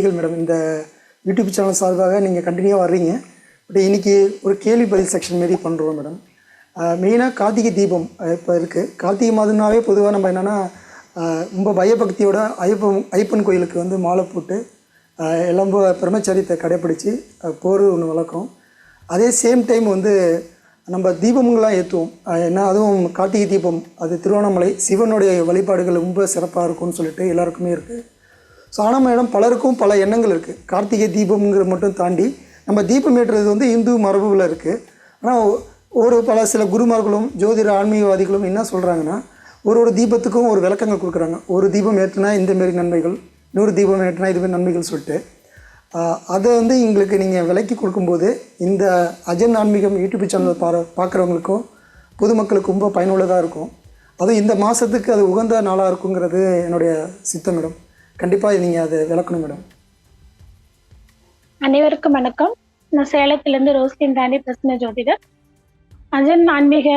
நன்றிகள் மேடம். இந்த YouTube channel சார்பாக நீங்கள் கண்டினியூவாக வர்றீங்க. பட் இன்னைக்கு ஒரு கேள்வி பதில் செக்ஷன் மாரி பண்ணுறோம் மேடம். மெயினாக கார்த்திகை தீபம் இப்போ இருக்குது கார்த்திகை மாதம்னாவே பொதுவாக நம்ம என்னென்னா ரொம்ப பயபக்தியோட ஐயப்பன் ஐயப்பன் கோயிலுக்கு வந்து மாலை போட்டு எல்லாம் பிரம்மச்சரியத்தை கடைப்பிடிச்சு போர் ஒன்று வழக்கம். அதே சேம் டைம் வந்து நம்ம தீபங்கள்லாம் ஏற்றுவோம் ஏன்னா அதுவும் கார்த்திகை தீபம் அது திருவண்ணாமலை சிவனுடைய வழிபாடுகள் ரொம்ப சிறப்பாக இருக்கும்னு சொல்லிட்டு எல்லாருக்குமே இருக்குது ஸோ ஆனால் மேடம் பலருக்கும் பல எண்ணங்கள் இருக்குது கார்த்திகை தீபம்ங்கிற மட்டும் தாண்டி நம்ம தீபம் ஏற்றுறது வந்து இந்து மரபுவில் இருக்குது ஆனால் ஒரு பல சில குருமார்களும் ஜோதிட ஆன்மீகவாதிகளும் என்ன சொல்கிறாங்கன்னா ஒரு ஒரு தீபத்துக்கும் ஒரு விளக்கங்கள் கொடுக்குறாங்க. ஒரு தீபம் ஏற்றினா இந்த மாரி நன்மைகள் இன்னொரு தீபம் ஏற்றினா இதுமாரி நன்மைகள் சொல்லிட்டு. அதை வந்து எங்களுக்கு நீங்கள் விலக்கி கொடுக்கும்போது இந்த அஜன் ஆன்மீகம் யூடியூப் சேனல் பார பார்க்குறவங்களுக்கும் பொதுமக்களுக்கு ரொம்ப பயனுள்ளதாக இருக்கும். அதுவும் இந்த மாதத்துக்கு அது உகந்த நாளாக இருக்குங்கிறது என்னுடைய சித்தமிடம் மேடம். கண்டிப்பாக நீங்கள் அதை விளக்கணும் மேடம். அனைவருக்கும் வணக்கம். நான் சேலத்திலிருந்து ரோஸ்லின் தாண்டி பிரசன்ன ஜோதிடர். அஜன் ஆன்மீக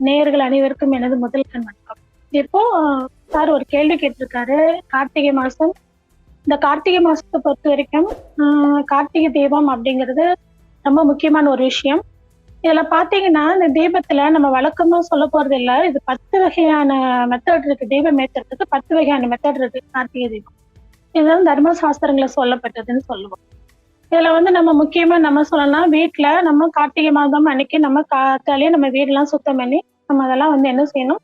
நேயர்கள் அனைவருக்கும் எனது முதல் கண் வணக்கம். இப்போ சார் ஒரு கேள்வி கேட்டிருக்காரு. கார்த்திகை மாசம். இந்த கார்த்திகை மாசத்தை பொறுத்த வரைக்கும் ஆஹ், கார்த்திகை தீபம் அப்படிங்கிறது ரொம்ப முக்கியமான ஒரு விஷயம். இதுல பாத்தீங்கன்னா இந்த தீபத்துல நம்ம வழக்கமா சொல்ல போறது இல்ல. இது பத்து வகையான மெத்தட் இருக்கு. தீபம் ஏத்துறதுக்கு பத்து வகையான மெத்தட் இருக்கு. கார்த்திகை தீபம். இதுதான் தர்ம சாஸ்திரங்களை சொல்லப்பட்டதுன்னு சொல்லுவோம். இதுல வந்து நம்ம முக்கியமா நம்ம சொல்லலாம் வீட்டுல நம்ம கார்த்திகை மாதம் அன்னைக்கு நம்ம காத்தாலே நம்ம வீடெல்லாம் சுத்தம் பண்ணி நம்ம அதெல்லாம் வந்து என்ன செய்யணும்?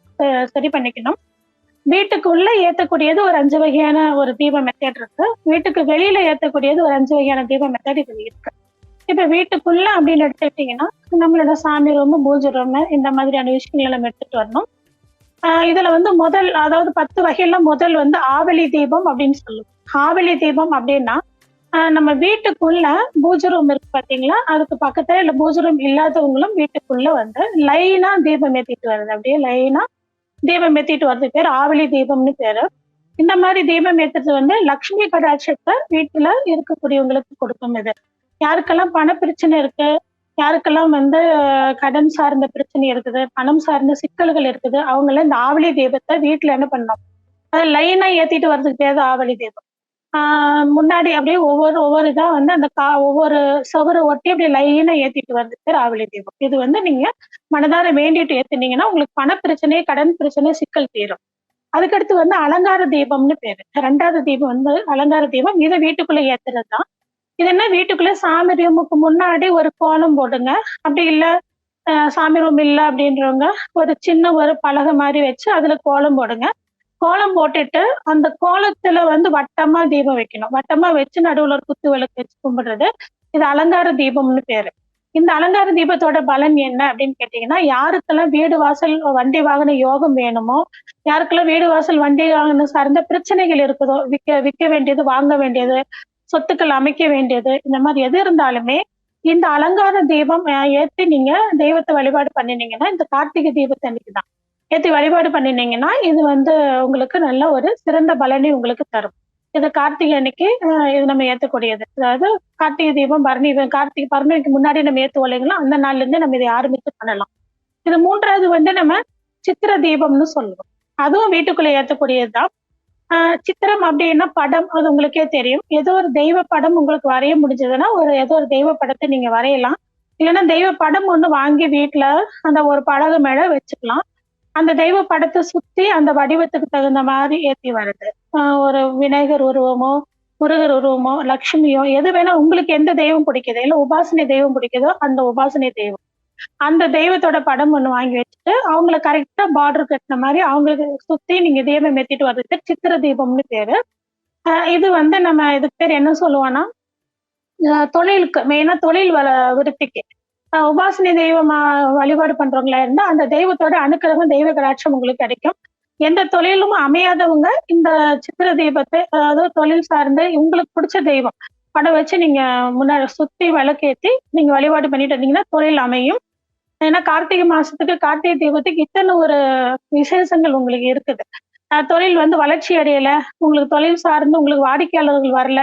சரி பண்ணிக்கணும். வீட்டுக்குள்ள ஏத்தக்கூடியது ஒரு அஞ்சு வகையான ஒரு தீப மெத்தட் இருக்கு. வீட்டுக்கு வெளியில ஏத்தக்கூடியது ஒரு அஞ்சு வகையான தீப மெத்தட் இது இருக்கு. இப்ப வீட்டுக்குள்ள அப்படின்னு எடுத்துக்கிட்டீங்கன்னா நம்மளோட சாமி ரூம் பூஜை ரூம் இந்த மாதிரியான விஷயங்களை நம்ம எடுத்துட்டு வரணும். இதுல வந்து முதல் அதாவது பத்து வகையில முதல் வந்து ஆவலி தீபம் அப்படின்னு சொல்லுவோம். ஆவலி தீபம் அப்படின்னா நம்ம வீட்டுக்குள்ள பூஜை ரூம் இருக்கு பாத்தீங்களா? அதுக்கு பக்கத்துல இல்ல பூஜை ரூம் இல்லாதவங்களும் வீட்டுக்குள்ள வந்து லைனா தீபம் ஏத்திட்டு வருது அப்படியே லைனா தீபம் ஏத்திட்டு வர்றது பேர் ஆவலி தீபம்னு பேரு. இந்த மாதிரி தீபம் ஏத்துறது வந்து லக்ஷ்மி கடாட்சத்தை வீட்டுல இருக்கக்கூடியவங்களுக்கு கொடுக்கும் இது. யாருக்கெல்லாம் பண பிரச்சனை இருக்கு? யாருக்கெல்லாம் வந்து கடன் சார்ந்த பிரச்சனை இருக்குது? பணம் சார்ந்த சிக்கல்கள் இருக்குது? அவங்கள இந்த ஆவலி தெய்வத்தை வீட்டுல என்ன பண்ணோம் அதை லைனா ஏத்திட்டு வர்றதுக்கு பேர் தான் ஆவலி தெய்வம் ஆஹ் முன்னாடி அப்படியே ஒவ்வொரு ஒவ்வொரு இதா வந்து அந்த கா ஒவ்வொரு சுவரை ஒட்டி அப்படியே லைனா ஏத்திட்டு வர்றதுக்கு பேர் ஆவலி தீபம். இது வந்து நீங்க மனதார வேண்டிட்டு ஏத்துனீங்கன்னா உங்களுக்கு பண பிரச்சனை கடன் பிரச்சனை சிக்கல் தீரும். அதுக்கடுத்து வந்து அலங்கார தீபம்னு பேரு. ரெண்டாவது தீபம் வந்து அலங்கார தீபம். இதை வீட்டுக்குள்ள ஏத்துறது தான் இது என்ன வீட்டுக்குள்ள சாமி ரூமுக்கு முன்னாடி ஒரு கோலம் போடுங்க. அப்படி இல்லை சாமி ரூம் இல்லை அப்படின்றவங்க ஒரு சின்ன ஒரு பலகை மாதிரி வச்சு அதுல கோலம் போடுங்க. கோலம் போட்டுட்டு அந்த கோலத்துல வந்து வட்டமா தீபம் வைக்கணும். வட்டமா வச்சு நடுவுல ஒரு குத்து விளக்கு வச்சு கும்பிடுறது. இது அலங்கார தீபம்னு பேரு. இந்த அலங்கார தீபத்தோட பலன் என்ன அப்படின்னு கேட்டீங்கன்னா யாருக்கெல்லாம் வீடு வாசல் வண்டி வாகன யோகம் வேணுமோ யாருக்கெல்லாம் வீடு வாசல் வண்டி வாகனம் சார்ந்த பிரச்சனைகள் இருக்குதோ விற்க விற்க வேண்டியது வாங்க வேண்டியது சொத்துக்கள் அமைக்க வேண்டியது இந்த மாதிரி எது இருந்தாலுமே இந்த அலங்கார தீபம் ஏற்றி ஏத்தி நீங்க தெய்வத்தை வழிபாடு பண்ணினீங்கன்னா இந்த கார்த்திகை தீபத்தை அன்னைக்கு தான். ஏற்றி வழிபாடு பண்ணினீங்கன்னா இது வந்து உங்களுக்கு நல்ல ஒரு சிறந்த பலனை உங்களுக்கு தரும். இது கார்த்திகை அன்னைக்கு இது நம்ம ஏத்தக்கூடியது. அதாவது கார்த்திகை தீபம் பரணி கார்த்திகை பரணிக்கு முன்னாடி நம்ம ஏத்துவோம் இல்லைங்களா அந்த நாள்ல இருந்து நம்ம இதை ஆரம்பித்து பண்ணலாம். இது மூன்றாவது வந்து நம்ம சித்திர தீபம்னு சொல்லுவோம். அதுவும் வீட்டுக்குள்ள ஏத்தக்கூடியதுதான். தான் சித்திரம் அப்படின்னா படம் அது உங்களுக்கே தெரியும். ஏதோ ஒரு தெய்வ படம் உங்களுக்கு வரைய முடிஞ்சதுன்னா ஒரு ஏதோ ஒரு தெய்வ படத்தை நீங்க வரையலாம். இல்லைன்னா தெய்வ படம் ஒண்ணு வாங்கி வீட்டுல அந்த ஒரு படகு மேல வச்சுக்கலாம். அந்த தெய்வ படத்தை சுத்தி அந்த வடிவத்துக்கு தகுந்த மாதிரி ஏத்தி வருது ஒரு விநாயகர் உருவமோ முருகர் உருவமோ லக்ஷ்மியோ எது வேணா உங்களுக்கு எந்த தெய்வம் பிடிக்குதோ? இல்ல உபாசனை தெய்வம் பிடிக்குதோ அந்த உபாசனை தெய்வம். அந்த தெய்வத்தோட படம் ஒண்ணு வாங்கி வச்சுட்டு அவங்கள கரெக்டா பார்டர் கட்டின மாதிரி அவங்களுக்கு சுத்தி நீங்க தீபம் ஏத்திட்டு வர்றது சித்திர தீபம்னு பேரு. ஆஹ் இது வந்து நம்ம இதுக்கு பேர் என்ன சொல்லுவோம்னா தொழிலுக்கு மெயினா தொழில் வள விருத்திக்கு. உபாசனை தெய்வமா வழிபாடு பண்றவங்களா இருந்தா அந்த தெய்வத்தோட அனுக்கிரகம் தெய்வ கடாட்சம் உங்களுக்கு கிடைக்கும். எந்த தொழிலும் அமையாதவங்க இந்த சித்திர தீபத்தை அதாவது தொழில் சார்ந்து உங்களுக்கு பிடிச்ச தெய்வம் படம் வச்சு நீங்க முன்னாடி சுத்தி விளக்கேற்றி நீங்க வழிபாடு பண்ணிட்டு இருந்தீங்கன்னா தொழில் அமையும். ஏன்னா கார்த்திகை மாசத்துக்கு கார்த்திகை தீபத்துக்கு இத்தனை ஒரு விசேஷங்கள் உங்களுக்கு இருக்குது. தொழில் வந்து வளர்ச்சி அடையல. உங்களுக்கு தொழில் சார்ந்து உங்களுக்கு வாடிக்கையாளர்கள் வரல.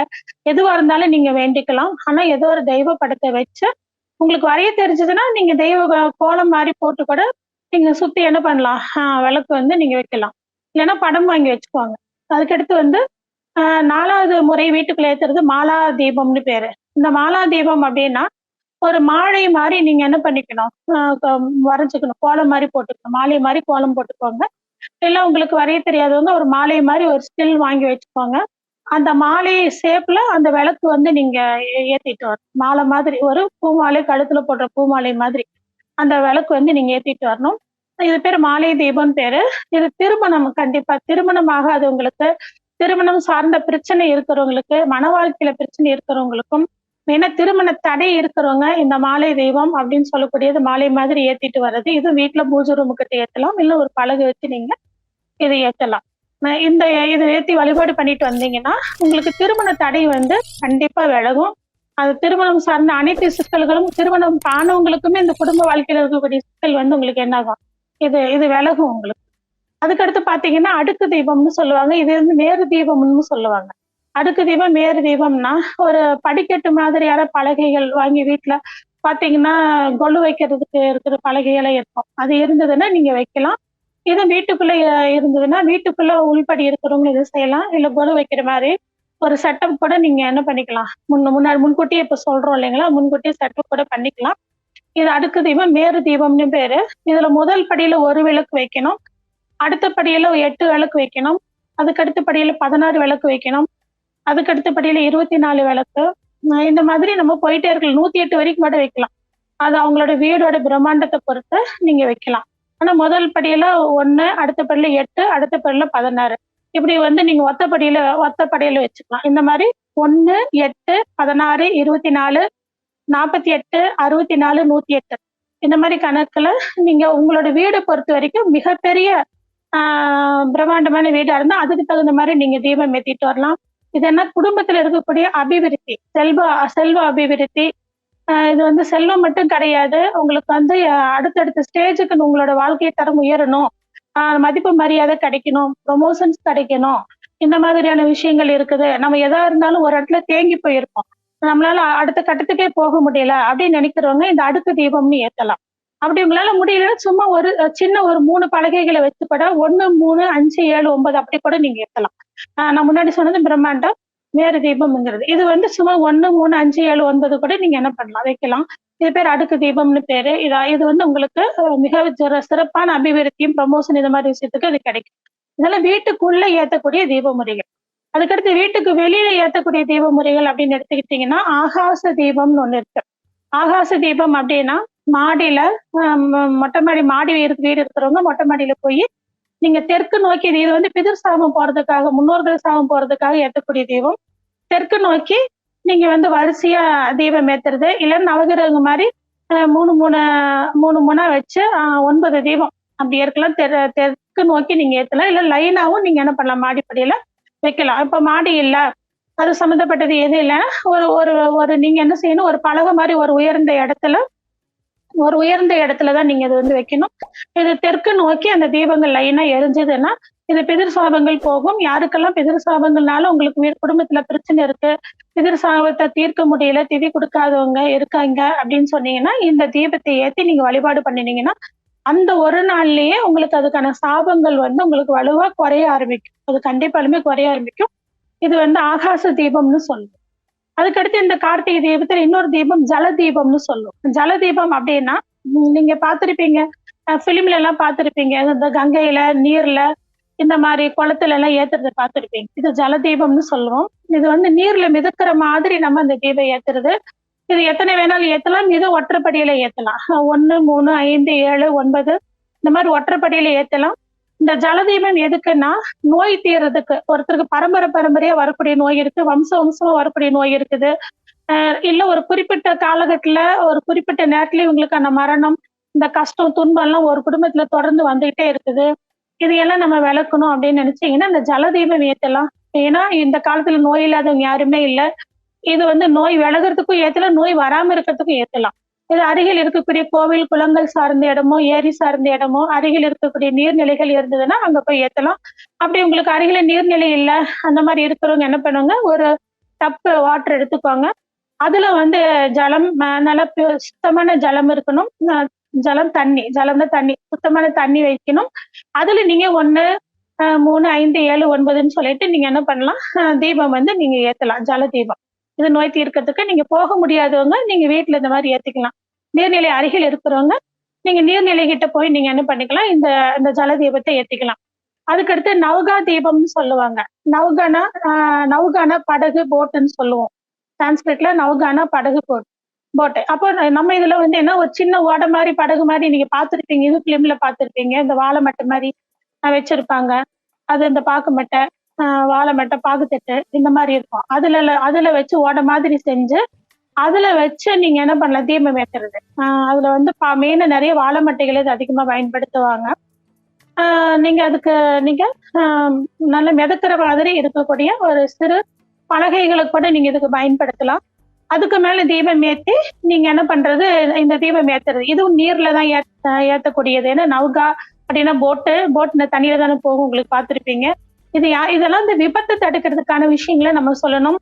எதுவா இருந்தாலும் நீங்க வேண்டிக்கலாம். ஆனா ஏதோ ஒரு தெய்வ படத்தை வச்சு உங்களுக்கு வரைய தெரிஞ்சதுன்னா நீங்க தெய்வ கோலம் மாதிரி போட்டு கூட நீங்க சுத்தி என்ன பண்ணலாம்? விளக்கு வந்து நீங்க வைக்கலாம். இல்லைன்னா படம் வாங்கி வச்சுக்குவாங்க. அதுக்கடுத்து வந்து நாலாவது முறை வீட்டுக்குள்ள ஏத்துறது மாலா தீபம்னு பேரு. இந்த மாலா தீபம் அப்படின்னா ஒரு மாலை மாதிரி நீங்க என்ன பண்ணிக்கணும்? வரைஞ்சிக்கணும் வரைஞ்சுக்கணும். கோலம் மாதிரி போட்டுக்கணும். மாலை மாதிரி கோலம் போட்டுக்கோங்க. இல்ல உங்களுக்கு வரைய தெரியாதவங்க ஒரு மாலை மாதிரி ஒரு ஸ்டில் வாங்கி வச்சுக்கோங்க. அந்த மாலை ஷேப்ல அந்த விளக்கு வந்து நீங்க ஏத்திட்டு வரணும். மாலை மாதிரி ஒரு பூமாலை கழுத்துல போடுற பூமாலை மாதிரி அந்த விளக்கு வந்து நீங்க ஏத்திட்டு வரணும். இது பேர் மாலை தீபம் பேரு. இது திருமணம் கண்டிப்பா திருமணம் ஆகாதவங்களுக்கு திருமணம் சார்ந்த பிரச்சனை இருக்கிறவங்களுக்கு மன வாழ்க்கையில பிரச்சனை இருக்கிறவங்களுக்கும் ஏன்னா திருமண தடை இருக்கிறவங்க இந்த மாலை தெய்வம் அப்படின்னு சொல்லக்கூடியது மாலை மாதிரி ஏத்திட்டு வர்றது இது வீட்டுல பூஜை ரூமுக்கிட்ட ஏத்தலாம் இல்ல ஒரு பலகை வச்சு நீங்க இதை ஏத்தலாம். இந்த இதை ஏத்தி வழிபாடு பண்ணிட்டு வந்தீங்கன்னா உங்களுக்கு திருமண தடை வந்து கண்டிப்பா விலகும். அது திருமணம் சார்ந்த அனைத்து சிக்கல்களும் திருமணம் ஆனவங்களுக்குமே இந்த குடும்ப வாழ்க்கையில இருக்கக்கூடிய சிக்கல் வந்து உங்களுக்கு என்னாகும்? இது இது விலகும் உங்களுக்கு. அதுக்கடுத்து பாத்தீங்கன்னா அடுக்கு தீபம்னு சொல்லுவாங்க. இது வந்து நேரு தீபம்னு சொல்லுவாங்க. அடுக்கு தீபம் மேரு தீபம்னா ஒரு படிக்கட்டு மாதிரியான பலகைகள் வாங்கி வீட்டுல பாத்தீங்கன்னா கொலு வைக்கிறதுக்கு இருக்கிற பலகைகளை இருக்கும். அது இருந்ததுன்னா நீங்க வைக்கலாம். இது வீட்டுக்குள்ள இருந்ததுன்னா வீட்டுக்குள்ள உள்படி இருக்கிறவங்க இது செய்யலாம். இல்ல கொலு வைக்கிற மாதிரி ஒரு செட்டப் கூட நீங்க என்ன பண்ணிக்கலாம்? முன்ன முன்னாடி முன்கூட்டியே இப்ப சொல்றோம் இல்லைங்களா? முன்கூட்டியே செட்டப் கூட பண்ணிக்கலாம். இது அடுக்கு தீபம் மேரு தீபம்னு பேரு. இதுல முதல் படியில ஒரு விளக்கு வைக்கணும். அடுத்த படியில எட்டு விளக்கு வைக்கணும். அதுக்கடுத்த படியில பதினாறு விளக்கு வைக்கணும். அதுக்கடுத்த படியில இருபத்தி நாலு விளக்கு இந்த மாதிரி நம்ம போயிட்டே இருக்கலாம். நூத்தி எட்டு வரைக்கும் கூட வைக்கலாம். அது அவங்களோட வீடோட பிரம்மாண்டத்தை பொறுத்து நீங்க வைக்கலாம். ஆனா முதல் படியில ஒண்ணு அடுத்த படியில எட்டு அடுத்த படியில பதினாறு. இப்படி வந்து நீங்க ஒத்த படியில ஒத்த படியில வச்சுக்கலாம். இந்த மாதிரி ஒன்னு எட்டு பதினாறு இருபத்தி நாலு நாற்பத்தி எட்டு அறுபத்தி நாலு நூத்தி எட்டு. இந்த மாதிரி கணக்குல நீங்க உங்களோட வீடை பொறுத்த வரைக்கும் மிகப்பெரிய ஆஹ் பிரம்மாண்டமான வீடா இருந்தா அதுக்கு தகுந்த மாதிரி நீங்க தீபம் ஏத்திட்டு வரலாம். இது என்ன குடும்பத்துல இருக்கக்கூடிய அபிவிருத்தி செல்வ செல்வ அபிவிருத்தி இது வந்து செல்வம் மட்டும் கிடையாது. உங்களுக்கு வந்து அடுத்தடுத்த ஸ்டேஜுக்கு உங்களோட வாழ்க்கை தரம் உயரணும். மதிப்பு மரியாதை கிடைக்கணும். ப்ரொமோஷன்ஸ் கிடைக்கணும். இந்த மாதிரியான விஷயங்கள் இருக்குது. நம்ம எதா இருந்தாலும் ஒரு இடத்துல தேங்கி போயிருப்போம். நம்மளால அடுத்த கட்டத்துக்கே போக முடியல அப்படின்னு நினைக்கிறவங்க இந்த அடுக்கு தீபம்னு ஏத்தலாம். அப்படி உங்களால முடியல சும்மா ஒரு சின்ன ஒரு மூணு பலகைகளை வச்சு பட ஒன்னு மூணு அஞ்சு ஏழு ஒன்பது அப்படி கூட நீங்க ஏத்தலாம். ஆஹ் நான் முன்னாடி சொன்னது பிரம்மாண்டம் வேறு தீபம்ங்கிறது இது வந்து சும்மா ஒன்னு மூணு அஞ்சு ஏழு ஒன்பது கூட நீங்க என்ன பண்ணலாம்? வைக்கலாம். இது பேர் அடுக்கு தீபம்னு பேரு. இதா இது வந்து உங்களுக்கு மிக சிறப்பான அபிவிருத்தியும் ப்ரமோஷன் இது மாதிரி விஷயத்துக்கு அது கிடைக்கும். இதெல்லாம் வீட்டுக்குள்ள ஏத்தக்கூடிய தீப முறைகள் அதுக்கடுத்து வீட்டுக்கு வெளியில ஏத்தக்கூடிய தீப முறைகள் அப்படின்னு எடுத்துக்கிட்டீங்கன்னா ஆகாச தீபம்னு ஒண்ணு இருக்கு. ஆகாச தீபம் அப்படின்னா மாடியில மொட்டை மாடி மாடி வீடு வீடு இருக்கிறவங்க மொட்டை மாடியில போய் நீங்க தெற்கு நோக்கி இது வந்து பிதிர் சாபம் போறதுக்காக முன்னோர்கள் சாபம் போறதுக்காக ஏற்றக்கூடிய தீபம் தெற்கு நோக்கி நீங்க வந்து வரிசையா தீபம் ஏத்துறது இல்ல நவகிரகம் மாதிரி ஆஹ் மூணு மூணு மூணு மூணா வச்சு ஒன்பது தீபம் அப்படி இருக்கலாம் தெற்கு நோக்கி நீங்க ஏத்தலாம். இல்ல லைனாவும் நீங்க என்ன பண்ணலாம்? மாடிப்படியில வைக்கலாம். இப்ப மாடி இல்ல. அது சம்மந்தப்பட்டது எது இல்லைன்னா ஒரு ஒரு ஒரு நீங்க என்ன செய்யணும்? ஒரு பலகை மாதிரி ஒரு உயர்ந்த இடத்துல ஒரு உயர்ந்த இடத்துல தான் நீங்க இது வந்து வைக்கணும். இது தெற்கு நோக்கி அந்த தீபங்கள் லைனா எரிஞ்சதுன்னா இது பிதிர் சாபங்கள் போகும். யாருக்கெல்லாம் பிதிர் சாபங்கள்னால உங்களுக்கு குடும்பத்துல பிரச்சனை இருக்கு. பிதிர் சாபத்தை தீர்க்க முடியல திதி கொடுக்காதவங்க இருக்காங்க அப்படின்னு சொன்னீங்கன்னா இந்த தீபத்தை ஏத்தி நீங்க வழிபாடு பண்ணினீங்கன்னா அந்த ஒரு நாள்லயே உங்களுக்கு அதுக்கான சாபங்கள் வந்து உங்களுக்கு வலுவா குறைய ஆரம்பிக்கும். அது கண்டிப்பாலுமே குறைய ஆரம்பிக்கும். இது வந்து ஆகாச தீபம்னு சொல்லுவோம். அதுக்கடுத்து இந்த கார்த்திகை தீபத்துல இன்னொரு தீபம் ஜல தீபம்னு சொல்லுவோம் ஜல தீபம் அப்படின்னா நீங்க பாத்திருப்பீங்க பிலிம்ல எல்லாம் பாத்திருப்பீங்க இந்த கங்கையில நீர்ல இந்த மாதிரி குளத்துல எல்லாம் ஏத்துறத பார்த்திருப்பீங்க. இது ஜல தீபம்னு சொல்லுவோம் இது வந்து நீர்ல மிதக்கிற மாதிரி நம்ம இந்த தீபம் ஏத்துறது. இது எத்தனை வேணாலும் ஏத்தலாம். இது ஒற்றைப்படியில ஏத்தலாம். ஒன்னு மூணு ஐந்து ஏழு ஒன்பது இந்த மாதிரி ஒற்றைப்படியில ஏத்தலாம். இந்த ஜலதீபம் எதுக்குன்னா நோய் தீர்றதுக்கு. ஒருத்தருக்கு பரம்பரை பரம்பரையா வரக்கூடிய நோய் இருக்கு வம்ச வம்சமா வரக்கூடிய நோய் இருக்குது. இல்ல ஒரு குறிப்பிட்ட காலகட்டத்துல ஒரு குறிப்பிட்ட நேரத்துல இவங்களுக்கான மரணம் இந்த கஷ்டம் துன்பம் எல்லாம் ஒரு குடும்பத்துல தொடர்ந்து வந்துகிட்டே இருக்குது. இதையெல்லாம் நம்ம விளக்கணும் அப்படின்னு நினைச்சீங்கன்னா இந்த ஜலதீபம் ஏத்தலாம். ஏன்னா இந்த காலத்துல நோய் இல்லாதவங்க யாருமே இல்ல. இது வந்து நோய் விலகிறதுக்கும் ஏத்தலாம் நோய் வராம இருக்கிறதுக்கும் ஏத்தலாம். இது அருகில் இருக்கக்கூடிய கோவில் குளங்கள் சார்ந்த இடமோ ஏரி சார்ந்த இடமோ அருகில் இருக்கக்கூடிய நீர்நிலைகள் இருந்ததுன்னா அங்க போய் ஏத்தலாம். அப்படி உங்களுக்கு அருகில நீர்நிலை இல்லை அந்த மாதிரி இருக்கிறவங்க என்ன பண்ணுவாங்க ஒரு டப்பு வாட்டர் எடுத்துக்கோங்க. அதுல வந்து ஜலம் நல்ல சுத்தமான ஜலம் இருக்கணும். ஜலம் தண்ணி ஜலம் தான் தண்ணி சுத்தமான தண்ணி வைக்கணும். அதுல நீங்க ஒண்ணு மூணு ஐந்து ஏழு ஒன்பதுன்னு சொல்லிட்டு நீங்க என்ன பண்ணலாம் தீபம் வந்து நீங்க ஏத்தலாம் ஜல தீபம். இது நோய் தீர்க்கறதுக்கு நீங்க போக முடியாதவங்க நீங்க வீட்டுல இந்த மாதிரி ஏத்திக்கலாம். நீர்நிலை அருகில் இருக்கிறவங்க நீங்க நீர்நிலை கிட்ட போய் நீங்க என்ன பண்ணிக்கலாம்? இந்த இந்த ஜல தீபத்தை ஏத்திக்கலாம். அதுக்கடுத்து நவுகா தீபம்னு சொல்லுவாங்க. நவகானா ஆஹ் படகு போட்டுன்னு சொல்லுவோம். சான்ஸ்கிரிட்ல நவகானா படகு போட் போட்டு. அப்போ நம்ம இதுல வந்து என்ன ஒரு சின்ன ஓடை மாதிரி படகு மாதிரி நீங்க பார்த்திருப்பீங்க. இது பிலிம்ல பார்த்திருப்பீங்க. இந்த வாழை மட்டை மாதிரி வச்சிருப்பாங்க. அது இந்த பாக்கு மட்டை. வாழை மட்டை பாக்குத்தட்டு இந்த மாதிரி இருக்கும். அதுல அதுல வச்சு ஓட மாதிரி செஞ்சு அதுல வச்சு நீங்க என்ன பண்ணலாம் தீபம் ஏத்துறது. ஆஹ் அதுல வந்து மெயினா நிறைய வாழை மட்டைகளை இது அதிகமா பயன்படுத்துவாங்க. ஆஹ் நீங்க அதுக்கு நீங்க ஆஹ் நல்ல மிதக்கிற மாதிரி இருக்கக்கூடிய ஒரு சிறு பலகைகளை கூட நீங்க இதுக்கு பயன்படுத்தலாம். அதுக்கு மேல தீபம் ஏத்தி நீங்க என்ன பண்றது இந்த தீபம் ஏத்துறது. இதுவும் நீர்ல தான் ஏத்த ஏத்தக்கூடியது. ஏன்னா நவுகா அப்படின்னா போட்டு போட் தண்ணியில தானே போகும் உங்களுக்கு பார்த்திருப்பீங்க. இது யா இதெல்லாம் இந்த விபத்து தடுக்கிறதுக்கான விஷயங்களை நம்ம சொல்லணும்.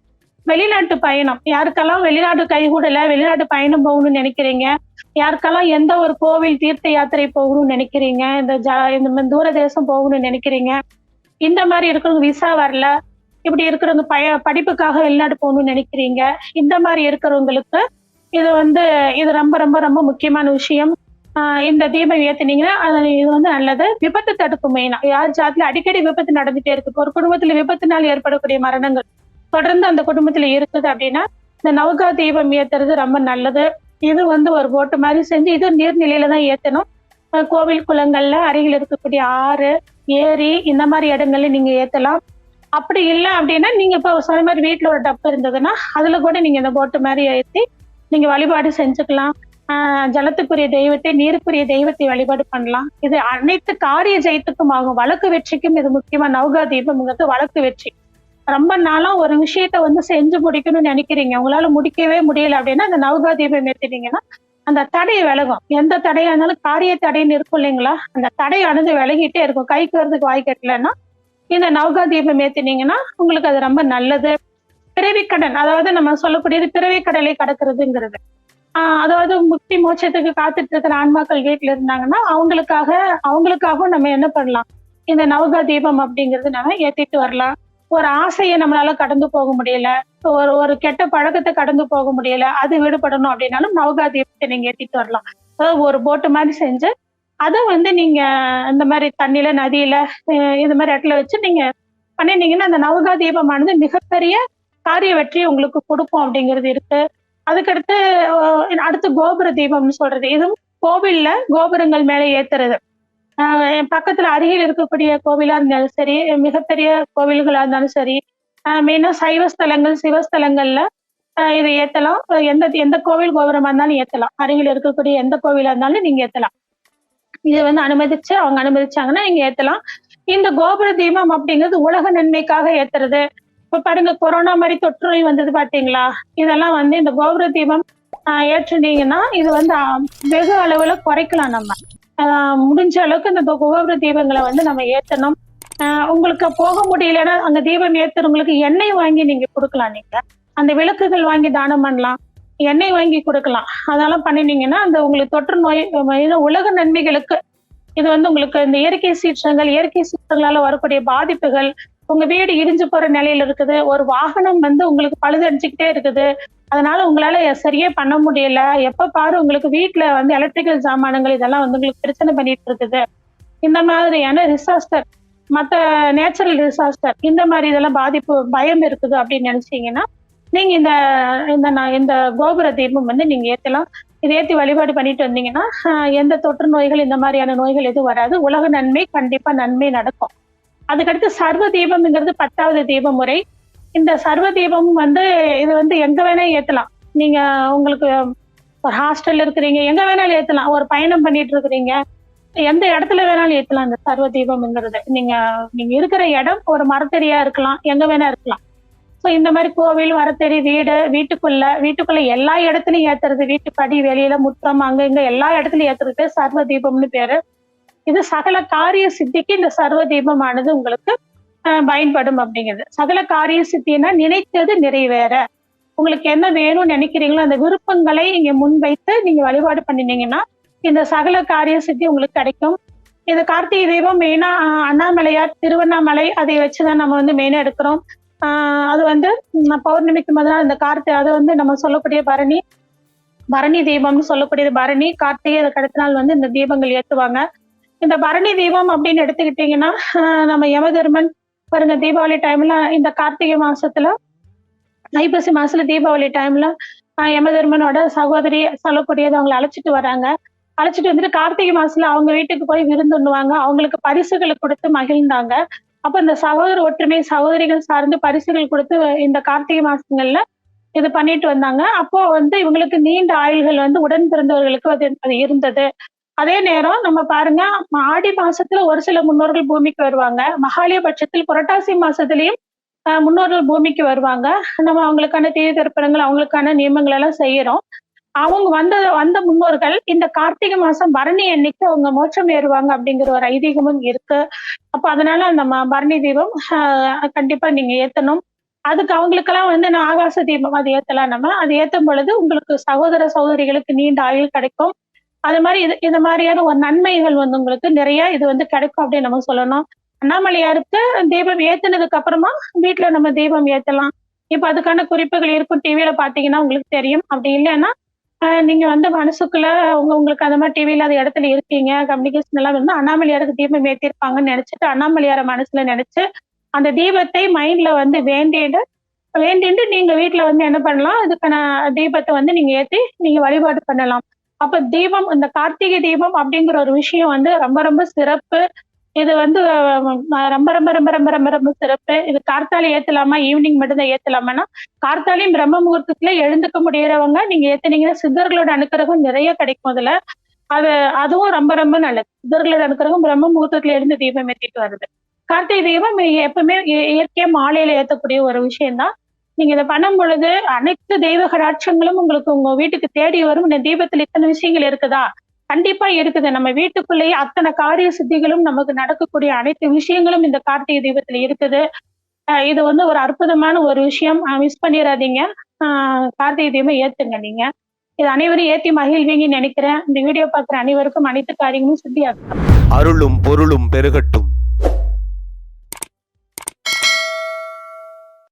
வெளிநாட்டு பயணம். யாருக்கெல்லாம் வெளிநாடு கைகூடல வெளிநாட்டு பயணம் போகணும்னு நினைக்கிறீங்க? யாருக்கெல்லாம் எந்த ஒரு கோவில் தீர்த்த யாத்திரை போகணும்னு நினைக்கிறீங்க? இந்த ஜா இந்த தூர தேசம் போகணும்னு நினைக்கிறீங்க? இந்த மாதிரி இருக்கிறவங்க விசா வரல. இப்படி இருக்கிறவங்க பய படிப்புக்காக வெளிநாடு போகணும்னு நினைக்கிறீங்க? இந்த மாதிரி இருக்கிறவங்களுக்கு இது வந்து இது ரொம்ப ரொம்ப ரொம்ப முக்கியமான விஷயம். இந்த தீபம் ஏத்துனீங்கன்னா அது இது வந்து நல்லது. விபத்து தடுப்பு மெயினா யார் ஜாத்துல அடிக்கடி விபத்து நடந்துட்டே இருக்கு. ஒரு குடும்பத்துல விபத்துனால் ஏற்படக்கூடிய மரணங்கள் தொடர்ந்து அந்த குடும்பத்துல இருக்குது அப்படின்னா இந்த நவகா தீபம் ஏத்துறது ரொம்ப நல்லது. இது வந்து ஒரு போட்டு மாதிரி செஞ்சு இது நீர்நிலையில தான் ஏத்தணும். கோவில் குளங்கள்ல அருகில் இருக்கக்கூடிய ஆறு ஏரி இந்த மாதிரி இடங்கள்ல நீங்க ஏத்தலாம். அப்படி இல்லை அப்படின்னா நீங்க இப்போ சொன்ன மாதிரி வீட்டுல ஒரு டப்பு இருந்ததுன்னா அதுல கூட நீங்க இந்த போட்டு மாதிரி ஏத்தி நீங்க வழிபாடு செஞ்சுக்கலாம். ஜலத்துக்குரிய தெய்வத்தை நீருக்குரிய தெய்வத்தை வழிபாடு பண்ணலாம். இது அனைத்து காரிய ஜெயத்துக்கும் ஆகும். வழக்கு வெற்றிக்கும் இது முக்கியமா. நவகா தீபம்ங்கிறது வழக்கு வெற்றி. ரொம்ப நாளா ஒரு விஷயத்த வந்து செஞ்சு முடிக்கணும்னு நினைக்கிறீங்க. உங்களால முடிக்கவே முடியல அப்படின்னா அந்த நவகா தீபம் ஏத்திட்டீங்கன்னா அந்த தடை விலகும். எந்த தடையா இருந்தாலும் காரிய தடைன்னு இருக்கும் இல்லைங்களா? அந்த தடையானது விலகிட்டே இருக்கும். கைக்கு வரதுக்கு வாய் கட்டலைன்னா இந்த நவகா தீபம் ஏத்தினீங்கன்னா உங்களுக்கு அது ரொம்ப நல்லது. பிறவி கடன் அதாவது நம்ம சொல்லக்கூடியது பிறவி கடலை கடக்கிறதுங்கிறது. அதாவது முக்தி மோட்சத்துக்கு காத்துட்டு இருக்கிற ஆன்மாக்கள் வீட்டுல இருந்தாங்கன்னா அவங்களுக்காக அவங்களுக்காகவும் நம்ம என்ன பண்ணலாம்? இந்த நவகா தீபம் அப்படிங்கிறது நம்ம ஏத்திட்டு வரலாம். ஒரு ஆசையை நம்மளால கடந்து போக முடியல. ஒரு ஒரு கெட்ட பழக்கத்தை கடந்து போக முடியல. அது விடுபடணும் அப்படின்னாலும் நவகா தீபத்தை நீங்க ஏத்திட்டு வரலாம். அதாவது ஒரு போட்டு மாதிரி செஞ்சு அதை வந்து நீங்க இந்த மாதிரி தண்ணியில நதியில இந்த மாதிரி இடத்துல வச்சு நீங்க பண்ணினீங்கன்னா அந்த நவகா தீபமானது மிகப்பெரிய காரிய வெற்றி உங்களுக்கு கொடுக்கும் அப்படிங்கிறது இருக்கு. அதுக்கடுத்து அடுத்து கோபுர தீபம்னு சொல்றது. இதுவும் கோவில்ல கோபுரங்கள் மேல ஏத்துறது. ஆஹ் என் பக்கத்துல அருகில் இருக்கக்கூடிய கோவிலா இருந்தாலும் சரி மிகப்பெரிய கோவில்களா இருந்தாலும் சரி மெயினா சைவ ஸ்தலங்கள் சிவஸ்தலங்கள்ல இதை ஏத்தலாம். எந்த எந்த கோவில் கோபுரமா இருந்தாலும் ஏத்தலாம். அருகில் இருக்கக்கூடிய எந்த கோவிலா இருந்தாலும் நீங்க ஏத்தலாம். இது வந்து அனுமதிச்சு அவங்க அனுமதிச்சாங்கன்னா நீங்க ஏத்தலாம். இந்த கோபுர தீபம் அப்படிங்கிறது உலக நன்மைக்காக ஏத்துறது. இப்ப பாருங்க கொரோனா மாதிரி தொற்று நோய் வந்தது பாத்தீங்களா? இதெல்லாம் வந்து இந்த கோபுர தீபம் ஆஹ் ஏற்றுனீங்கன்னா இது வந்து வெகு அளவுல குறைக்கலாம் நம்ம. முடிஞ்ச அளவுக்கு இந்த கோபுர தீபங்களை வந்து நம்ம ஏத்தணும். ஆஹ் உங்களுக்கு போக முடியலன்னா அங்க தீபம் ஏத்துறவங்களுக்கு எண்ணெய் வாங்கி நீங்க கொடுக்கலாம் நீங்க. அந்த விளக்குகள் வாங்கி தானம் பண்ணலாம். எண்ணெய் வாங்கி கொடுக்கலாம். அதெல்லாம் பண்ணினீங்கன்னா அந்த உங்களுக்கு தொற்று நோய் உலக நன்மைகளுக்கு இது வந்து உங்களுக்கு இந்த இயற்கை சீற்றங்கள் இயற்கை சீற்றங்களால வரக்கூடிய பாதிப்புகள் உங்க வீடு இடிஞ்சு போற நிலையில இருக்குது. ஒரு வாகனம் வந்து உங்களுக்கு பழுதடிச்சுக்கிட்டே இருக்குது. அதனால உங்களால சரியே பண்ண முடியல. எப்ப பாரு உங்களுக்கு வீட்டுல வந்து எலக்ட்ரிக்கல் சாமானங்கள் இதெல்லாம் வந்து உங்களுக்கு பிரச்சனை பண்ணிட்டு இருக்குது. இந்த மாதிரியான ரிசாஸ்டர் மத்த நேச்சுரல் ரிசாஸ்டர் இந்த மாதிரி இதெல்லாம் பாதிப்பு பயம் இருக்குது அப்படின்னு நினைச்சீங்கன்னா நீங்க இந்த இந்த இந்த கோபுர தீபம் வந்து நீங்க ஏத்தலாம். இதை ஏத்தி வழிபாடு பண்ணிட்டு வந்தீங்கன்னா எந்த தொற்று நோய்கள் இந்த மாதிரியான நோய்கள் எதுவும் வராது. உலக நன்மை கண்டிப்பா நன்மை நடக்கும். அதுக்கடுத்து சர்வ தீபம்ங்கிறது பத்தாவது தீப முறை இந்த சர்வ தீபம் வந்து இது வந்து எங்க வேணா ஏத்தலாம். நீங்க உங்களுக்கு ஒரு ஹாஸ்டல்ல இருக்கிறீங்க எங்க வேணாலும் ஏத்தலாம். ஒரு பயணம் பண்ணிட்டு இருக்கிறீங்க எந்த இடத்துல வேணாலும் ஏத்தலாம் இந்த சர்வ தீபம்ங்கிறது நீங்க நீங்க இருக்கிற இடம் ஒரு மரத்தடியா இருக்கலாம் எங்க வேணா இருக்கலாம். ஸோ இந்த மாதிரி கோவில் மரத்தடி வீடு வீட்டுக்குள்ள வீட்டுக்குள்ள எல்லா இடத்துலயும் ஏத்துறது வீட்டு படி வெளியில முற்றம் அங்க இங்க எல்லா இடத்துலயும் ஏத்துறது சர்வ தீபம்னு பேரு. இது சகல காரிய சித்திக்கு இந்த சர்வ தீபமானது உங்களுக்கு அஹ், பயன்படும் அப்படிங்கிறது சகல காரிய சித்தினா நினைத்தது நிறைவேற. உங்களுக்கு என்ன வேணும்னு நினைக்கிறீங்களோ அந்த விருப்பங்களை இங்க முன்வைத்து நீங்க வழிபாடு பண்ணினீங்கன்னா இந்த சகல காரிய சித்தி உங்களுக்கு கிடைக்கும். இது கார்த்திகை தீபம் மெயினா அண்ணாமலையார் திருவண்ணாமலை அதை வச்சுதான் நம்ம வந்து மெயினா எடுக்கிறோம். ஆஹ் அது வந்து பௌர்ணமிக்கு முதல் இந்த கார்த்திகை அது வந்து நம்ம சொல்லக்கூடிய பரணி பரணி தீபம்னு சொல்லக்கூடியது பரணி. கார்த்திகை அதுக்கு அடுத்த நாள் வந்து இந்த தீபங்கள் ஏத்துவாங்க. இந்த பரணி தீபம் அப்படின்னு எடுத்துக்கிட்டீங்கன்னா நம்ம யமதர்மன் பாருங்க தீபாவளி டைம்ல இந்த கார்த்திகை மாசத்துல ஐப்பசி மாசத்துல தீபாவளி டைம்ல யமதர்மனோட சகோதரி சொல்லக்கூடியது அவங்களை அழைச்சிட்டு வராங்க. அழைச்சிட்டு வந்துட்டு கார்த்திகை மாசத்துல அவங்க வீட்டுக்கு போய் விருந்துண்ணுவாங்க அவங்களுக்கு பரிசுகளை கொடுத்து மகிழ்ந்தாங்க. அப்ப இந்த சகோதர ஒற்றுமை சகோதரிகள் சார்ந்து பரிசுகள் கொடுத்து இந்த கார்த்திகை மாசங்கள்ல இது பண்ணிட்டு வந்தாங்க. அப்போ வந்து இவங்களுக்கு நீண்ட ஆயுள்கள் வந்து உடன் பிறந்தவர்களுக்கு அது இருந்தது. அதே நேரம் நம்ம பாருங்க ஆடி மாசத்துல ஒரு சில முன்னோர்கள் பூமிக்கு வருவாங்க. மகாலய பட்சத்தில் புரட்டாசி மாசத்துலயும் ஆஹ் முன்னோர்கள் பூமிக்கு வருவாங்க. நம்ம அவங்களுக்கான தேதி திருப்பணங்கள் அவங்களுக்கான நியமங்கள் எல்லாம் செய்யறோம். அவங்க வந்த வந்த முன்னோர்கள் இந்த கார்த்திகை மாசம் பரணி அன்னைக்கு அவங்க மோட்சம் ஏறுவாங்க அப்படிங்கிற ஒரு ஐதீகமும் இருக்கு. அப்ப அதனால நம்ம பரணி தீபம் கண்டிப்பா நீங்க ஏத்தணும். அதுக்கு அவங்களுக்கெல்லாம் வந்து நான் ஆகாச தீபம் அது ஏத்தலாம் நம்ம. அது ஏத்தும் பொழுது உங்களுக்கு சகோதர சகோதரிகளுக்கு நீண்ட ஆயுள் கிடைக்கும். அது மாதிரி இது இந்த மாதிரியான ஒரு நன்மைகள் வந்து உங்களுக்கு நிறைய இது வந்து கிடைக்கும் அப்படின்னு நம்ம சொல்லணும். அண்ணாமலையாருக்கு தீபம் ஏத்துனதுக்கு அப்புறமா வீட்டுல நம்ம தீபம் ஏத்தலாம். இப்ப அதுக்கான குறிப்புகள் இருக்கும் டிவியில பாத்தீங்கன்னா உங்களுக்கு தெரியும். அப்படி இல்லைன்னா நீங்க வந்து மனசுக்குள்ள உங்க உங்களுக்கு அந்த மாதிரி டிவியில அந்த இடத்துல இருக்கீங்க. கம்யூனிகேஷன் எல்லாம் வந்து அண்ணாமலையாருக்கு தீபம் ஏத்திருப்பாங்கன்னு நினைச்சிட்டு அண்ணாமலையார மனசுல நினைச்சு அந்த தீபத்தை மைண்ட்ல வந்து வேண்டிட்டு வேண்டிட்டு நீங்க வீட்டுல வந்து என்ன பண்ணலாம்? அதுக்கான தீபத்தை வந்து நீங்க ஏத்தி நீங்க வழிபாடு பண்ணலாம். அப்ப தீபம் இந்த கார்த்திகை தீபம் அப்படிங்கிற ஒரு விஷயம் வந்து ரொம்ப ரொம்ப சிறப்பு. இது வந்து ரொம்ப ரொம்ப ரொம்ப ரொம்ப ரொம்ப ரொம்ப சிறப்பு. இது கார்த்தால ஏத்தலாமா? ஈவினிங் மட்டும் தான் ஏத்தலாமான்னா கார்த்தாலையும் பிரம்ம முகூர்த்தத்துல எழுந்துக்க முடியறவங்க நீங்க ஏத்துனீங்கன்னா சித்தர்களோட அனுக்கிரகம் நிறைய கிடைக்கும் அதுல. அது அதுவும் ரொம்ப ரொம்ப நல்லது. சித்தர்களோட அனுக்கிரகம் பிரம்ம முகூர்த்தத்துல எழுந்து தீபம் ஏத்திட்டு வருது கார்த்திகை தீபம் எப்பவுமே இயற்கையா மாலையில ஏத்தக்கூடிய ஒரு விஷயம்தான். நீங்க இதை பண்ணும் பொழுது அனைத்து தெய்வ கடாட்சங்களும் உங்களுக்கு உங்க வீட்டுக்கு தேடி வரும். இந்த தீபத்துல இத்தனை விஷயங்கள் இருக்குதா? கண்டிப்பா இருக்குது. நம்ம வீட்டுக்குள்ளேயே அத்தனை காரிய சித்திகளும் நமக்கு நடக்கக்கூடிய அனைத்து விஷயங்களும் இந்த கார்த்திகை தீபத்துல இருக்குது. இது வந்து ஒரு அற்புதமான ஒரு விஷயம். மிஸ் பண்ணிடாதீங்க ஆஹ் கார்த்திகை தீபம் ஏத்துங்க நீங்க. இது அனைவரும் ஏத்தி மகிழ்வீங்கன்னு நினைக்கிறேன். இந்த வீடியோ பார்க்குற அனைவருக்கும் அனைத்து காரியங்களும் சித்தியாகும் அருளும் பொருளும் பெருகட்டும்.